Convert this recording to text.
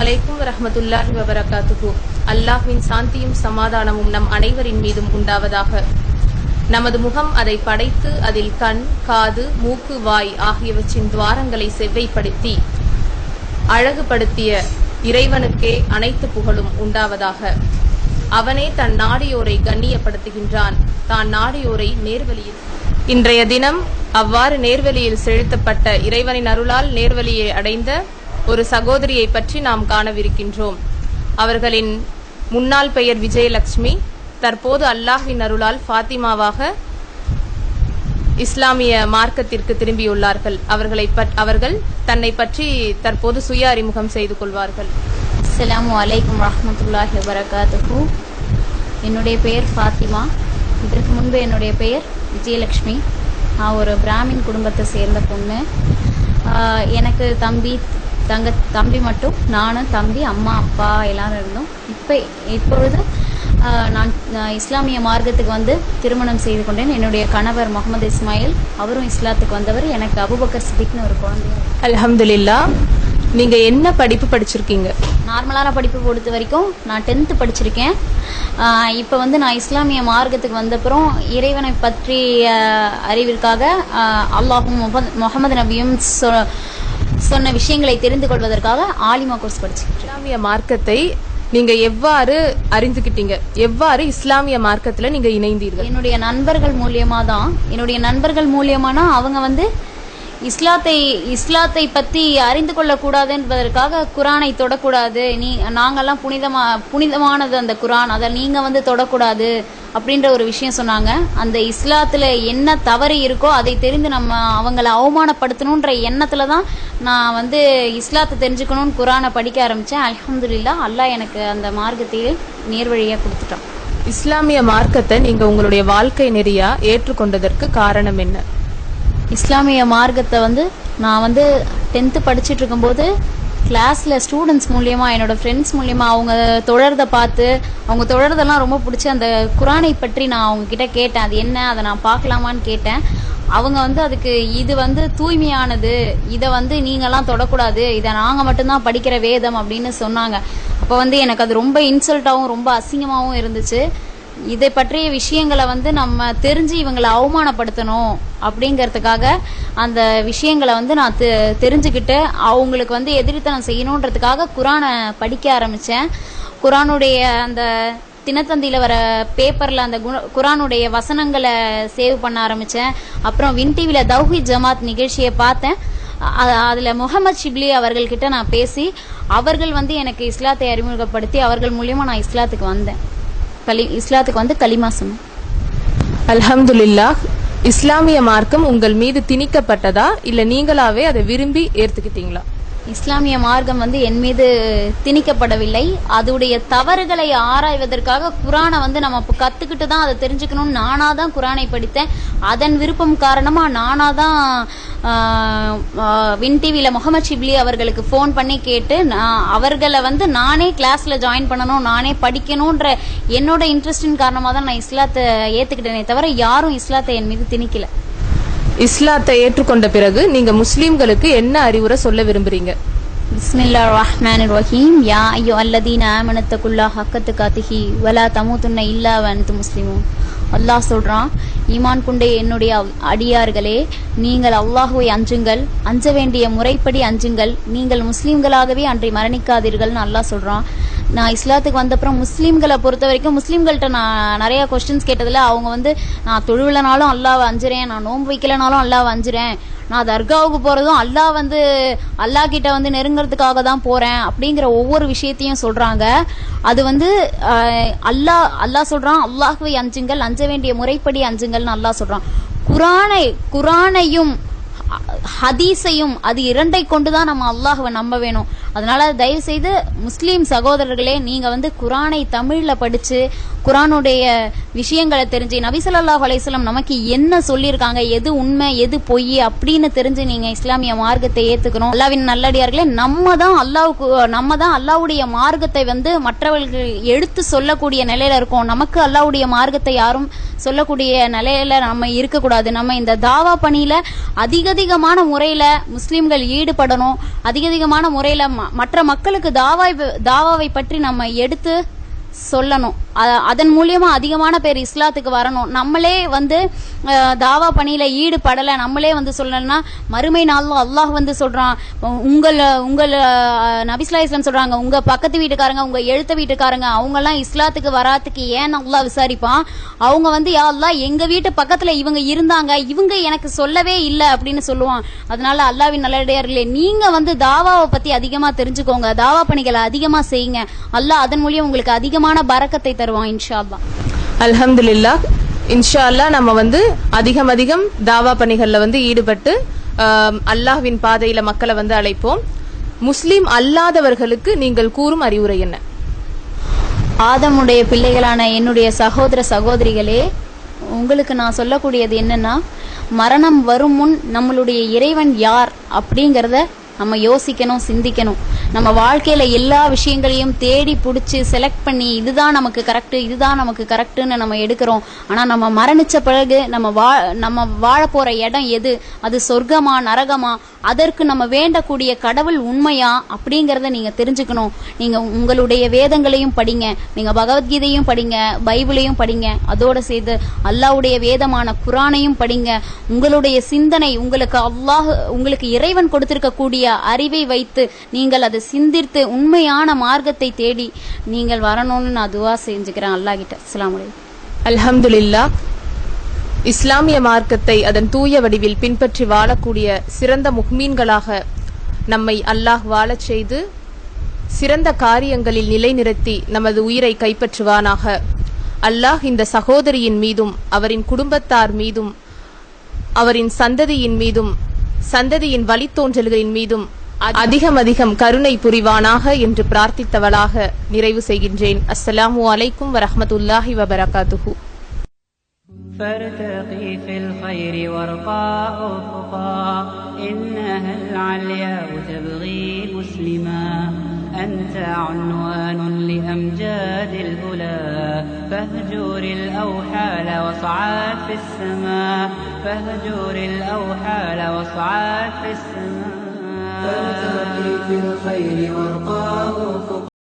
அலைக்கும் ரஹமத்துல்லாஹி வபரகாத்துகு அல்லாஹ்வின் சாந்தியும் சமாதானமும் நம் அனைவரின் மீதும் உண்டாவதாக. நமது முகம் அதை படைத்து அதில் கண் காது மூக்கு வாய் ஆகியவற்றின் துவாரங்களை செவ்வைப்படுத்தி அழகுபடுத்திய இறைவனுக்கே அனைத்து புகழும் உண்டாவதாக. அவனே தன் நாடியோரை கண்ணியப்படுத்துகின்றான். தான் நாடியோரை நேர்வழியில் இன்றைய தினம் அவ்வாறு நேர்வழியில் செலுத்தப்பட்ட இறைவனின் அருளால் நேர்வழியை அடைந்த ஒரு சகோதரியை பற்றி நாம் காணவிருக்கின்றோம். அவர்களின் முன்னாள் பெயர் விஜயலட்சுமி தற்போது அல்லாஹ்வின் அருளால் ஃபாத்திமாவாக இஸ்லாமிய மார்க்கத்திற்கு திரும்பியுள்ளார்கள். அவர்களை அவர்கள் தன்னை பற்றி தற்போது சுய அறிமுகம் செய்து கொள்வார்கள். அஸ்லாம் அலைக்கும் ரஹமத்துல்லாஹி வபரகாத்துஹு. என்னுடைய பெயர் ஃபாத்திமா. இதற்கு முன்பு என்னுடைய பெயர் விஜயலக்ஷ்மி நான் ஒரு பிராமின் குடும்பத்தை சேர்ந்த பொண்ணு. எனக்கு தம்பி தங்க தம்பி மட்டும் நானும் தம்பி அம்மா அப்பா எல்லாரும் இருந்தோம். இப்போ இப்பொழுது நான் இஸ்லாமிய மார்க்கத்துக்கு வந்து திருமணம் செய்து கொண்டேன். என்னுடைய கணவர் முகமது இஸ்மாயில் அவரும் இஸ்லாத்துக்கு வந்தவர். எனக்கு அபுபக்கர் சித்திக்னு ஒரு குழந்தை. அல்ஹம்துலில்லா நீங்க என்ன படிப்பு படிச்சிருக்கீங்க? நார்மலான படிப்பு பொறுத்த வரைக்கும் நான் டென்த்து படிச்சிருக்கேன். இப்போ வந்து நான் இஸ்லாமிய மார்க்கத்துக்கு வந்தப்புறம் இறைவனை பற்றிய அறிவிற்காக அல்லாஹும் முகமது நபியும் சொ- சொன்ன விஷயங்களை தெரிந்து கொள்வதற்காக ஆலிமா கோர்ஸ் படிச்சிருக்கேன். இஸ்லாமிய மார்க்கத்தை நீங்க எவ்வாறு அறிந்துகிட்டீங்க எவ்வாறு இஸ்லாமிய மார்க்கத்துல நீங்க இணைந்தீர்கள்? என்னுடைய நண்பர்கள் மூலியமா தான் என்னுடைய நண்பர்கள் மூலியமானா அவங்க வந்து இஸ்லாத்தை இஸ்லாத்தை பற்றி அறிந்து கொள்ளக்கூடாது என்பதற்காக குரானை தொடக்கூடாது. நீ நாங்கள்லாம் புனிதமா புனிதமானது அந்த குரான். அதை நீங்கள் வந்து தொடக்கூடாது அப்படின்ற ஒரு விஷயம் சொன்னாங்க. அந்த இஸ்லாத்தில் என்ன தவறு இருக்கோ அதை தெரிந்து நம்ம அவங்கள அவமானப்படுத்தணுன்ற எண்ணத்தில் தான் நான் வந்து இஸ்லாத்தை தெரிஞ்சுக்கணும்னு குரானை படிக்க ஆரம்பித்தேன் அலமதுல்லா அல்லாஹ் எனக்கு அந்த மார்க்கத்தையே நேர்வழியாக கொடுத்துட்டான். இஸ்லாமிய மார்க்கத்தை நீங்கள் உங்களுடைய வாழ்க்கை நெறியாக ஏற்றுக்கொண்டதற்கு காரணம் என்ன? இஸ்லாமிய மார்க்கத்தை வந்து நான் வந்து டென்த்து படிச்சுட்டு இருக்கும்போது கிளாஸில் ஸ்டூடெண்ட்ஸ் மூலியமாக என்னோடய ஃப்ரெண்ட்ஸ் மூலியமாக அவங்க தொடர்தை பார்த்து அவங்க தொடர்தெல்லாம் ரொம்ப பிடிச்சி அந்த குரானை பற்றி நான் அவங்கக்கிட்ட கேட்டேன். அது என்ன? அதை நான் பார்க்கலாமான்னு கேட்டேன். அவங்க வந்து அதுக்கு இது வந்து தூய்மையானது. இதை வந்து நீங்களாம் தொடக்கூடாது. இதை நாங்கள் மட்டும்தான் படிக்கிற வேதம் அப்படின்னு சொன்னாங்க. அப்போ வந்து எனக்கு அது ரொம்ப இன்சல்ட்டாகவும் ரொம்ப அசிங்கமாகவும் இருந்துச்சு. இதை பற்றிய விஷயங்களை வந்து நம்ம தெரிஞ்சு இவங்களை அவமானப்படுத்தணும் அப்படிங்கிறதுக்காக அந்த விஷயங்களை வந்து நான் தெ- தெரிஞ்சுக்கிட்டு அவங்களுக்கு வந்து எதிரித்தனம் செய்யணுன்றதுக்காக குரானை படிக்க ஆரம்பித்தேன் குரானுடைய அந்த தினத்தந்தியில் வர பேப்பரில் அந்த குண- குரானுடைய வசனங்களை சேவ் பண்ண ஆரம்பித்தேன் அப்புறம் வின் டிவியில் தௌஹி ஜமாத் நிகழ்ச்சியை பார்த்தேன். அதில் முகமது ஷிப்லி அவர்கள்கிட்ட நான் பேசி அவர்கள் வந்து எனக்கு இஸ்லாத்தை அறிமுகப்படுத்தி அவர்கள் மூலியமாக நான் இஸ்லாத்துக்கு வந்தேன். கலி இஸ்லாத்துக்கு வந்து கலிமா சொன்னேன் அல்ஹம்துலில்லாஹ் இஸ்லாமிய மார்க்கம் உங்கள் மீது திணிக்கப்பட்டதா? இல்ல நீங்களாவே அதை விரும்பி ஏத்துக்கிட்டீங்களா இஸ்லாமிய மார்க்கம் வந்து என் மீது திணிக்கப்படவில்லை. அதுடைய தவறுகளை ஆராய்வதற்காக குரானை வந்து நம்ம இப்போ கத்துக்கிட்டு தான் அதை தெரிஞ்சுக்கணும்னு நானா தான் குரானை படித்தேன். அதன் விருப்பம் காரணமா நானா தான் வின் டிவியில் முகமது ஷிப்லி அவர்களுக்கு ஃபோன் பண்ணி கேட்டு நான் அவர்களை வந்து நானே கிளாஸ்ல ஜாயின் பண்ணணும் நானே படிக்கணுன்ற என்னோட இன்ட்ரெஸ்டின் காரணமாக தான் நான் இஸ்லாத்தை ஏத்துக்கிட்டேனே தவிர யாரும் இஸ்லாத்தை என் மீது திணிக்கல. இஸ்லாத்தை ஏற்றுக்கொண்ட பிறகு நீங்க முஸ்லிம்களுக்கு என்ன அறிவுரை சொல்ல விரும்புறீங்க? பிஸ்மில்லா ரஹ்மான் ரஹீம் யா ஐயோ அல்லதீன ஆமனத்தகுல்லா ஹக்கத்து காத்திஹி வலா தமுத்துன்ன இல்லா வனத்து முஸ்லிமும் அல்லாஹ் சொல்கிறான் ஈமான் குண்டே என்னுடைய அவ்- அடியார்களே நீங்கள் அல்லாஹுவை அஞ்சுங்கள் அஞ்ச வேண்டிய முறைப்படி அஞ்சுங்கள் நீங்கள் முஸ்லீம்களாகவே அன்றை மரணிக்காதீர்கள்னு அல்லாஹ் சொல்கிறான் நான் இஸ்லாத்துக்கு வந்தப்புறம் முஸ்லீம்களை பொறுத்த வரைக்கும் முஸ்லீம்கள்ட்ட நான் நிறைய கொஸ்டின்ஸ் கேட்டதில் அவங்க வந்து நான் தொழுவிலனாலும் அல்லாவை அஞ்சுறேன் நான் நோன்பு வைக்கலனாலும் அல்லாவை அஞ்சுறேன் நான் தர்காவுக்கு போகிறதும் அல்லாஹ் வந்து அல்லாஹ் கிட்ட வந்து நெருங்கிறதுக்காக தான் போகிறேன் அப்படிங்கிற ஒவ்வொரு விஷயத்தையும் சொல்கிறாங்க அது வந்து அல்லாஹ் அல்லாஹ் சொல்கிறான் அல்லாஹ்வை அஞ்சுங்கள் அஞ்ச வேண்டிய முறைப்படி அஞ்சுங்கள்னு அல்லாஹ் சொல்கிறான் குரானை குரானையும் ஹதீஸையும் அது இரண்டை கொண்டு தான் நம்ம அல்லாஹுவை நம்ப வேணும். அதனால தயவு செய்து முஸ்லீம் சகோதரர்களே நீங்க வந்து குரானை தமிழ்ல படிச்சு குரானுடைய விஷயங்களை தெரிஞ்சு நபிசல்லாஹ் அலையம் நமக்கு என்ன சொல்லியிருக்காங்க எது உண்மை எது பொய் அப்படின்னு தெரிஞ்சு நீங்க இஸ்லாமிய மார்க்கத்தை ஏத்துக்கணும். அல்லாவின் நல்லடியார்களே நம்ம தான் அல்லாவுக்கு நம்ம தான் அல்லாவுடைய மார்க்கத்தை வந்து மற்றவர்கள் எடுத்து சொல்லக்கூடிய நிலையில இருக்கோம். நமக்கு அல்லாவுடைய மார்க்கத்தை யாரும் சொல்லக்கூடிய நிலையில நம்ம இருக்கக்கூடாது. நம்ம இந்த தாவா பணியில அதிகதிகமான முறையில முஸ்லீம்கள் ஈடுபடணும். அதிகதிகமான முறையில ம- மற்ற மக்களுக்கு தாவாய் தாவாவை பற்றி நம்ம எடுத்து சொல்லணும். அதன் மூலியமா அதிகமான பேர் இஸ்லாத்துக்கு வரணும். நம்மளே வந்து தாவா பணியில ஈடுபடல. நம்மளே வந்து சொல்லணும்னா மறுமை நாளும் அல்லாஹ் வந்து சொல்றான் உங்கள் உங்கள் நபிஸ்லா இஸ்லாம் சொல்றாங்க உங்க பக்கத்து வீட்டுக்காரங்க உங்க எழுத்த வீட்டுக்காரங்க அவங்க எல்லாம் இஸ்லாத்துக்கு வராதுக்கு ஏன் அல்லா விசாரிப்பான்? அவங்க வந்து யா அல்லாஹ் எங்க வீட்டு பக்கத்துல இவங்க இருந்தாங்க இவங்க எனக்கு சொல்லவே இல்லை அப்படின்னு சொல்லுவான். அதனால அல்லாவின் நல்லடியார்களே நீங்க வந்து தாவாவை பத்தி அதிகமா தெரிஞ்சுக்கோங்க. தாவா பணிகளை அதிகமா செய்யுங்க. அல்லாஹ் அதன் மூலியம் உங்களுக்கு அதிகமான பரக்கத்தை தருவான் இன்ஷா அல்லாஹ் அல்ஹம்துலில்லாஹ் இன்ஷா அல்லாஹ் நம்ம வந்து அதிகம் அதிகம் தாவா பணிகள்ல வந்து ஈடுபட்டு அல்லாஹ்வின் பாதையில மக்களை வந்து அழைப்போம். முஸ்லிம் அல்லாதவர்களுக்கு நீங்கள் கூறும் அறிவுரை என்ன? ஆதமுடைய பிள்ளைகளான என்னுடைய சகோதர சகோதரிகளே உங்களுக்கு நான் சொல்லக்கூடியது என்னன்னா மரணம் வரும் முன் நம்மளுடைய இறைவன் யார் அப்படிங்கறத நம்ம யோசிக்கணும் சிந்திக்கணும். நம்ம வாழ்க்கையில எல்லா விஷயங்களையும் தேடி பிடிச்சி செலக்ட் பண்ணி இதுதான் நமக்கு கரெக்ட் இதுதான் நமக்கு கரெக்ட்னு நம்ம எடுக்கிறோம். ஆனா நம்ம மரணிச்ச பிறகு நம்ம வா நம்ம வாழ போற இடம் எது? அது சொர்க்கமா நரகமா? அதற்கு நம்ம வேண்டக்கூடிய கடவுள் உண்மையா? அப்படிங்கிறத நீங்க தெரிஞ்சுக்கணும். நீங்க உங்களுடைய வேதங்களையும் படிங்க. நீங்க பகவத்கீதையும் படிங்க. பைபிளையும் படிங்க. அதோட சேர்த்து அல்லாவுடைய வேதமான குரானையும் படிங்க. உங்களுடைய சிந்தனை உங்களுக்கு அல்லாஹ் உங்களுக்கு இறைவன் கொடுத்திருக்கக்கூடிய அறிவை வைத்து நீங்கள் அதை சிந்தித்து உண்மையான மார்க்கத்தை தேடி நீங்கள் வரணும்னு நான் துவா செஞ்சுக்கிறேன். அல்லாஹ் கிட்ட அஸ்ஸலாமு இஸ்லாமிய மார்க்கத்தை அதன் தூய வடிவில் பின்பற்றி வாழக்கூடிய சிறந்த முக்மீன்களாக நம்மை அல்லாஹ் வாழச் செய்து சிறந்த காரியங்களில் நிலைநிறுத்தி நமது உயிரை கைப்பற்றுவானாக. அல்லாஹ் இந்த சகோதரியின் மீதும் அவரின் குடும்பத்தார் மீதும் அவரின் சந்ததியின் மீதும் சந்ததியின் வழித்தோன்றல்களின் மீதும் அதிகம் அதிகம் கருணை புரிவானாக என்று பிரார்த்தித்தவளாக நிறைவு செய்கின்றேன் அஸ்ஸலாமு அலைக்கும் வரஹ்மத்துல்லாஹி வபரகாத்துஹு فارتقي في الخير وارقى أفقا إنها العلياء تبغي مسلما أنت عنوان لأمجاد الأولى فاهجر الأوحال واصعد في السماء فاهجر الأوحال واصعد في السماء فارتقي في الخير وارقى أفقا